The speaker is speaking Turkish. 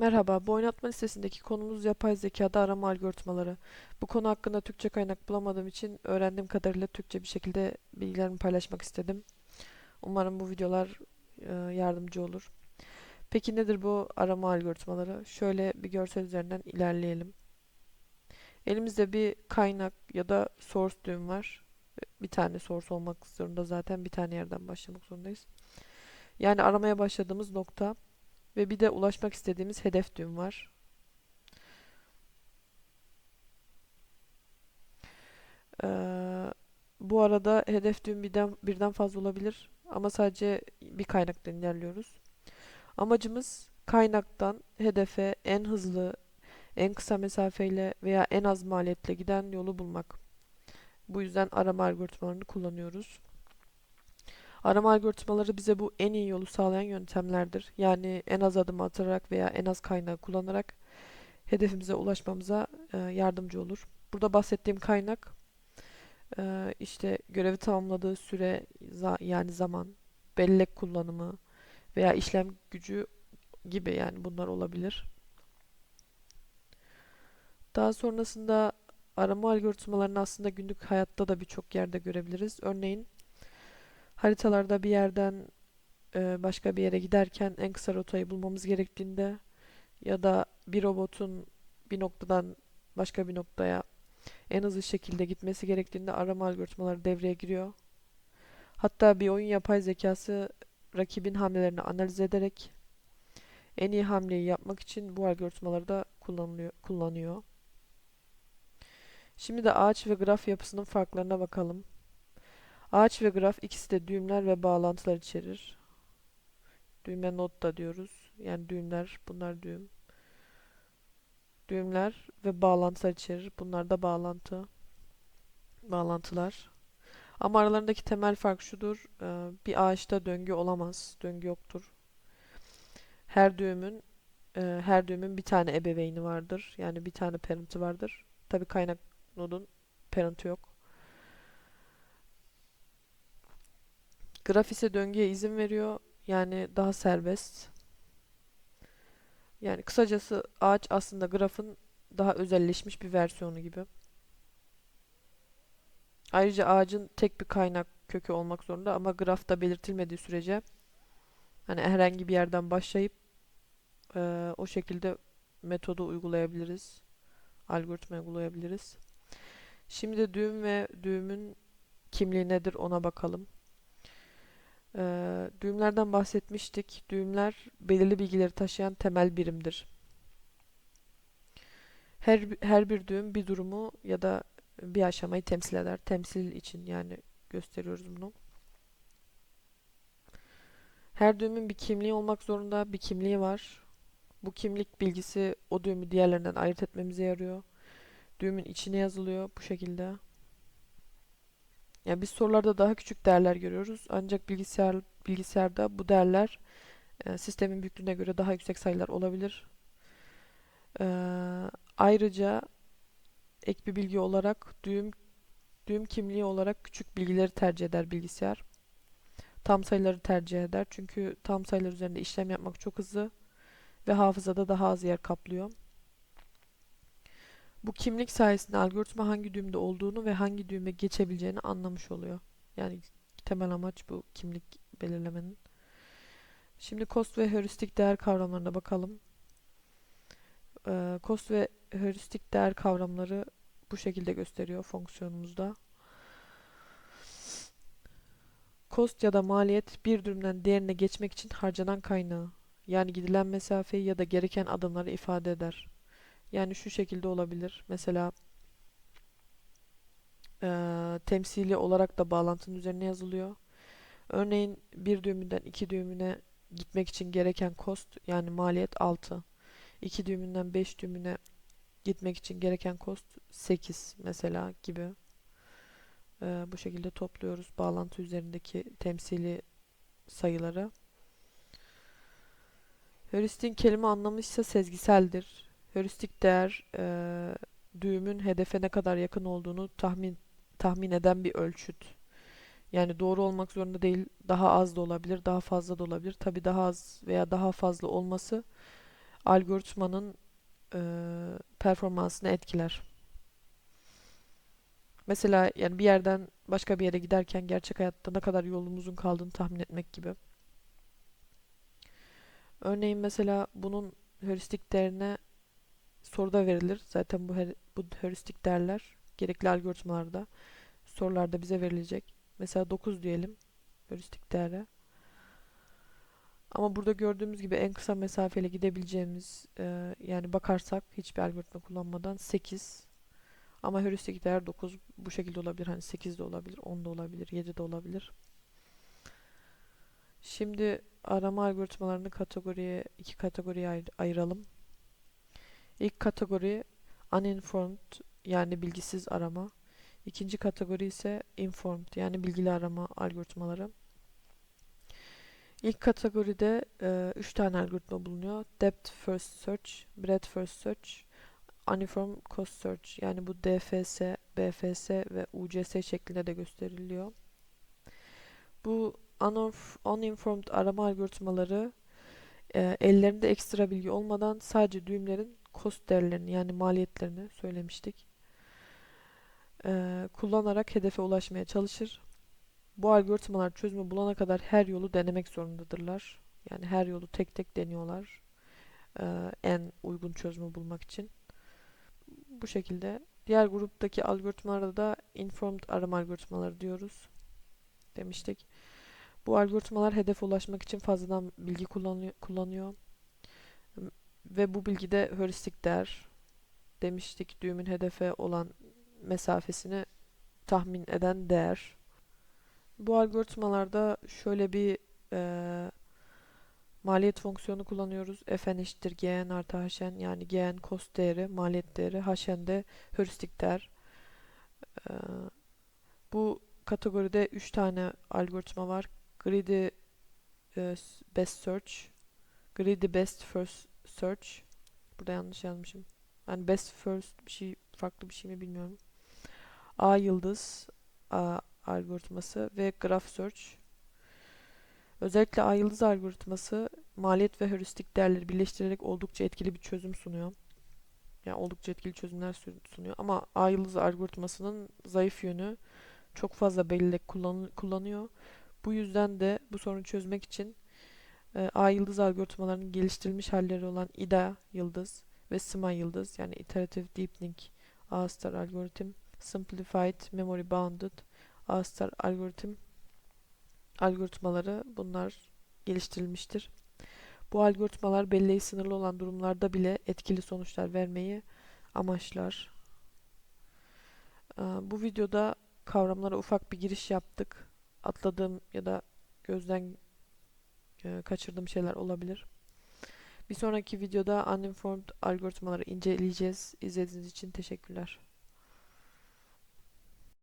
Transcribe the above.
Merhaba, bu oynatma listesindeki konumuz yapay zekada arama algoritmaları. Bu konu hakkında Türkçe kaynak bulamadığım için öğrendiğim kadarıyla Türkçe bir şekilde bilgilerimi paylaşmak istedim. Umarım bu videolar e, yardımcı olur. Peki nedir bu arama algoritmaları? Şöyle bir görsel üzerinden ilerleyelim. Elimizde bir kaynak ya da source düğüm var. Bir tane source olmak zorunda zaten bir tane yerden başlamak zorundayız. Yani aramaya başladığımız nokta. Ve bir de ulaşmak istediğimiz hedef düğüm var. Ee, bu arada hedef düğüm birden, birden fazla olabilir ama sadece bir kaynaktan ilerliyoruz. Amacımız kaynaktan hedefe en hızlı, en kısa mesafeyle veya en az maliyetle giden yolu bulmak. Bu yüzden arama algoritmalarını kullanıyoruz. Arama algoritmaları bize bu en iyi yolu sağlayan yöntemlerdir. Yani en az adım atarak veya en az kaynağı kullanarak hedefimize ulaşmamıza e, yardımcı olur. Burada bahsettiğim kaynak e, işte görevi tamamladığı süre yani zaman, bellek kullanımı veya işlem gücü gibi yani bunlar olabilir. Daha sonrasında arama algoritmalarını aslında günlük hayatta da birçok yerde görebiliriz. Örneğin haritalarda bir yerden e, başka bir yere giderken en kısa rotayı bulmamız gerektiğinde ya da bir robotun bir noktadan başka bir noktaya en hızlı şekilde gitmesi gerektiğinde arama algoritmaları devreye giriyor. Hatta bir oyun yapay zekası rakibin hamlelerini analiz ederek en iyi hamleyi yapmak için bu algoritmaları da kullanılıyor, kullanıyor. Şimdi de ağaç ve graf yapısının farklarına bakalım. Ağaç ve graf ikisi de düğümler ve bağlantılar içerir. Düğme not da diyoruz. Yani düğümler, bunlar düğüm. Düğümler ve bağlantılar içerir. Bunlar da bağlantı. Bağlantılar. Ama aralarındaki temel fark şudur. Ee, bir ağaçta döngü olamaz. Döngü yoktur. Her düğümün e, her düğümün bir tane ebeveyni vardır. Yani bir tane parent'ı vardır. Tabi kaynak nodun parent'ı yok. Graf ise döngüye izin veriyor. Yani daha serbest. Yani kısacası ağaç aslında grafın daha özelleşmiş bir versiyonu gibi. Ayrıca ağacın tek bir kaynak kökü olmak zorunda ama grafta belirtilmediği sürece hani herhangi bir yerden başlayıp e, o şekilde metodu uygulayabiliriz. Algoritma uygulayabiliriz. Şimdi düğüm ve düğümün kimliği nedir ona bakalım. Ee, düğümlerden bahsetmiştik. Düğümler belirli bilgileri taşıyan temel birimdir. Her, her bir düğüm bir durumu ya da bir aşamayı temsil eder. Temsil için yani gösteriyoruz bunu. Her düğümün bir kimliği olmak zorunda. Bir kimliği var. Bu kimlik bilgisi o düğümü diğerlerinden ayırt etmemize yarıyor. Düğümün içine yazılıyor bu şekilde. Yani biz sorularda daha küçük değerler görüyoruz. Ancak bilgisayar bilgisayarda bu değerler e, sistemin büyüklüğüne göre daha yüksek sayılar olabilir. E, ayrıca ek bir bilgi olarak düğüm düğüm kimliği olarak küçük bilgileri tercih eder bilgisayar. Tam sayıları tercih eder. Çünkü tam sayılar üzerinde işlem yapmak çok hızlı ve hafızada daha az yer kaplıyor. Bu kimlik sayesinde algoritma hangi düğümde olduğunu ve hangi düğüme geçebileceğini anlamış oluyor. Yani temel amaç bu kimlik belirlemenin. Şimdi cost ve heuristik değer kavramlarına bakalım. Ee, cost ve heuristik değer kavramları bu şekilde gösteriyor fonksiyonumuzda. Cost ya da maliyet bir düğümden diğerine geçmek için harcanan kaynağı. Yani gidilen mesafeyi ya da gereken adımları ifade eder. Yani şu şekilde olabilir. Mesela e, temsili olarak da bağlantının üzerine yazılıyor. Örneğin bir düğümünden iki düğümüne gitmek için gereken cost yani maliyet 6. İki düğümünden 5 düğümüne gitmek için gereken cost 8 mesela gibi. E, bu şekilde topluyoruz bağlantı üzerindeki temsili sayıları. Heuristik kelime anlamı ise sezgiseldir. Heuristik değer e, düğümün hedefe ne kadar yakın olduğunu tahmin tahmin eden bir ölçüt. Yani doğru olmak zorunda değil, daha az da olabilir, daha fazla da olabilir. Tabii daha az veya daha fazla olması algoritmanın e, performansını etkiler. Mesela yani bir yerden başka bir yere giderken gerçek hayatta ne kadar yolumuzun kaldığını tahmin etmek gibi. Örneğin mesela bunun heuristik değerine soruda verilir. Zaten bu her- bu heuristik değerler gerekli algoritmalarda sorularda bize verilecek. Mesela 9 diyelim heuristik değere. Ama burada gördüğümüz gibi en kısa mesafeyle gidebileceğimiz e, yani bakarsak hiçbir algoritma kullanmadan 8 ama heuristik değer 9 bu şekilde olabilir. Hani 8 de olabilir, 10 da olabilir, 7 de olabilir. Şimdi arama algoritmalarını kategoriye iki kategoriye ayır- ayıralım. İlk kategori uninformed yani bilgisiz arama. İkinci kategori ise informed yani bilgili arama algoritmaları. İlk kategoride 3 tane algoritma bulunuyor. Depth First Search, Breadth First Search, Uniform Cost Search. Yani bu DFS, BFS ve UCS şeklinde de gösteriliyor. Bu uninf- uninformed arama algoritmaları e, ellerinde ekstra bilgi olmadan sadece düğümlerin cost değerlerini yani maliyetlerini söylemiştik. E, kullanarak hedefe ulaşmaya çalışır. Bu algoritmalar çözümü bulana kadar her yolu denemek zorundadırlar. Yani her yolu tek tek deniyorlar. e, en uygun çözümü bulmak için. Bu şekilde. Diğer gruptaki algoritmalara da informed arama algoritmaları diyoruz. Demiştik. Bu algoritmalar hedefe ulaşmak için fazladan bilgi kullanıyor, kullanıyor. Ve bu bilgi de heuristik değer. Demiştik düğümün hedefe olan mesafesini tahmin eden değer. Bu algoritmalarda şöyle bir e, maliyet fonksiyonu kullanıyoruz. fn eşittir gn artı hn yani gn cost değeri, maliyet değeri, hn de heuristik değer. E, bu kategoride 3 tane algoritma var. Greedy e, Best Search, Greedy Best First Search. Burada yanlış yazmışım. Yani Best First bir şey farklı bir şey mi bilmiyorum. A yıldız A algoritması ve Graph Search. Özellikle A yıldız algoritması maliyet ve heuristik değerleri birleştirerek oldukça etkili bir çözüm sunuyor. Yani oldukça etkili çözümler sunuyor. Ama A yıldız algoritmasının zayıf yönü çok fazla bellek kullan kullanıyor. Bu yüzden de bu sorunu çözmek için e, A yıldız algoritmalarının geliştirilmiş halleri olan IDA yıldız ve SMA yıldız yani Iterative Deepening A star algoritm, Simplified Memory Bounded A star algoritm algoritmaları bunlar geliştirilmiştir. Bu algoritmalar belleği sınırlı olan durumlarda bile etkili sonuçlar vermeyi amaçlar. E, bu videoda kavramlara ufak bir giriş yaptık. Atladığım ya da gözden e, kaçırdığım şeyler olabilir. Bir sonraki videoda uninformed algoritmaları inceleyeceğiz. İzlediğiniz için teşekkürler.